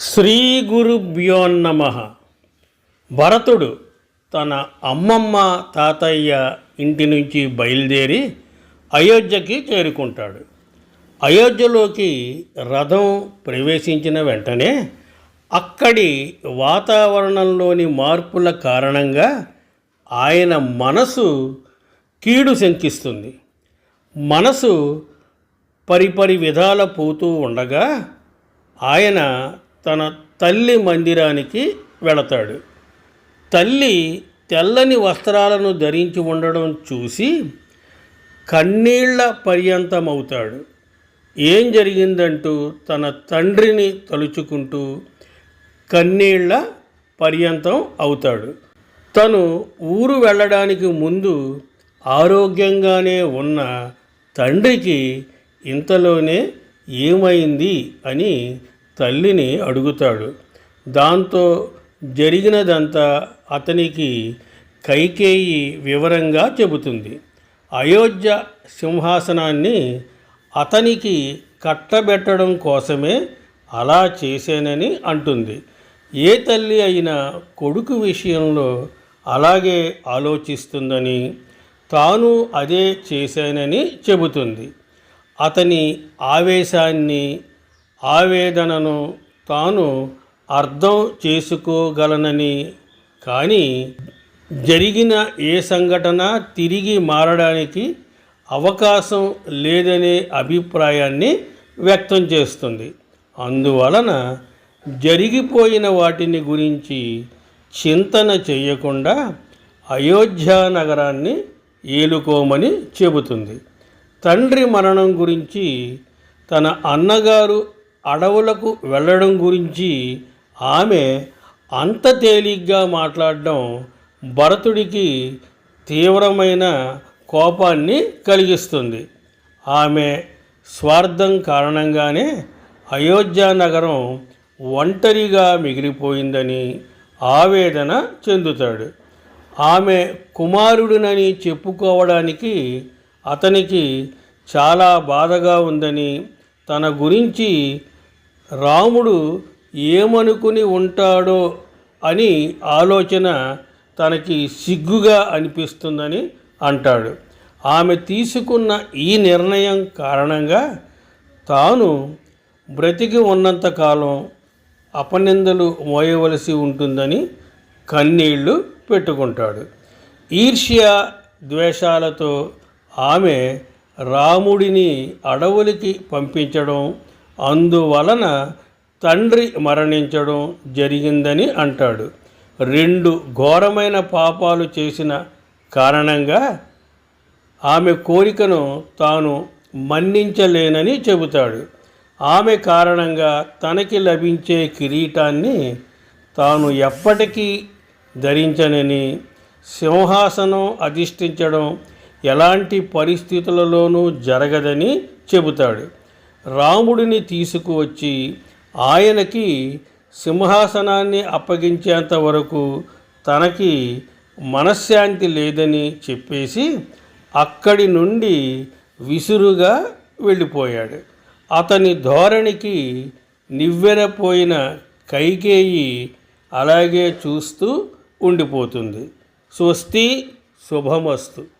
శ్రీ గురుభ్యోన్నమ భరతుడు తన అమ్మమ్మ తాతయ్య ఇంటి నుంచి బయలుదేరి అయోధ్యకి చేరుకుంటాడు. అయోధ్యలోకి రథం ప్రవేశించిన వెంటనే అక్కడి వాతావరణంలోని మార్పుల కారణంగా ఆయన మనసు కీడు శంకిస్తుంది. మనసు పరిపరి విధాల పోతూ ఉండగా ఆయన తన తల్లి మందిరానికి వెళతాడు. తల్లి తెల్లని వస్త్రాలను ధరించి ఉండడం చూసి కన్నీళ్ళ పర్యంతమవుతాడు. ఏం జరిగిందంటూ తన తండ్రిని తలుచుకుంటూ కన్నీళ్ళ పర్యంతం అవుతాడు. తను ఊరు వెళ్ళడానికి ముందు ఆరోగ్యంగానే ఉన్న తండ్రికి ఇంతలోనే ఏమైంది అని తల్లిని అడుగుతాడు. దాంతో జరిగినదంతా అతనికి కైకేయి వివరంగా చెబుతుంది. అయోధ్య సింహాసనాన్ని అతనికి కట్టబెట్టడం కోసమే అలా చేశానని అంటుంది. ఏ తల్లి అయినా కొడుకు విషయంలో అలాగే ఆలోచిస్తుందని తాను అదే చేశానని చెబుతుంది. అతని ఆవేశాన్ని ఆవేదనను తాను అర్థం చేసుకోగలనని. కానీ జరిగిన ఏ సంఘటన తిరిగి మారడానికి అవకాశం లేదనే అభిప్రాయాన్ని వ్యక్తం చేస్తుంది. అందువలన జరిగిపోయిన వాటిని గురించి చింతన చేయకుండా అయోధ్య నగరాన్ని ఏలుకోమని చెబుతుంది. తండ్రి మరణం గురించి తన అన్నగారు అడవులకు వెళ్ళడం గురించి ఆమె అంత తేలిగ్గా మాట్లాడడం భరతుడికి తీవ్రమైన కోపాన్ని కలిగిస్తుంది. ఆమె స్వార్థం కారణంగానే అయోధ్య నగరం ఒంటరిగా మిగిలిపోయిందని ఆవేదన చెందుతాడు. ఆమె కుమారుడినని చెప్పుకోవడానికి అతనికి చాలా బాధగా ఉందని తన గురించి రాముడు ఏమనుకుని ఉంటాడో అని ఆలోచన తనకి సిగ్గుగా అనిపిస్తుందని అంటాడు. ఆమె తీసుకున్న ఈ నిర్ణయం కారణంగా తాను బ్రతికి ఉన్నంతకాలం అపనిందలు మోయవలసి ఉంటుందని కన్నీళ్ళు పెట్టుకుంటాడు. ఈర్ష్య ద్వేషాలతో ఆమె రాముడిని అడవులకి పంపించడం అందువలన తండ్రి మరణించడం జరిగిందని అంటాడు. రెండు ఘోరమైన పాపాలు చేసిన కారణంగా ఆమె కోరికను తాను మన్నించలేనని చెబుతాడు. ఆమె కారణంగా తనకి లభించే కిరీటాన్ని తాను ఎప్పటికీ ధరించనని సింహాసనం అధిష్ఠించడం ఎలాంటి పరిస్థితులలోనూ జరగదని చెబుతాడు. రాముడిని తీసుకువచ్చి ఆయనకి సింహాసనాన్ని అప్పగించేంత వరకు తనకి మనశ్శాంతి లేదని చెప్పేసి అక్కడి నుండి విసురుగా వెళ్ళిపోయాడు. అతని ధోరణికి నివ్వెరపోయిన కైకేయి అలాగే చూస్తూ ఉండిపోతుంది. స్వస్తి శుభమస్తు.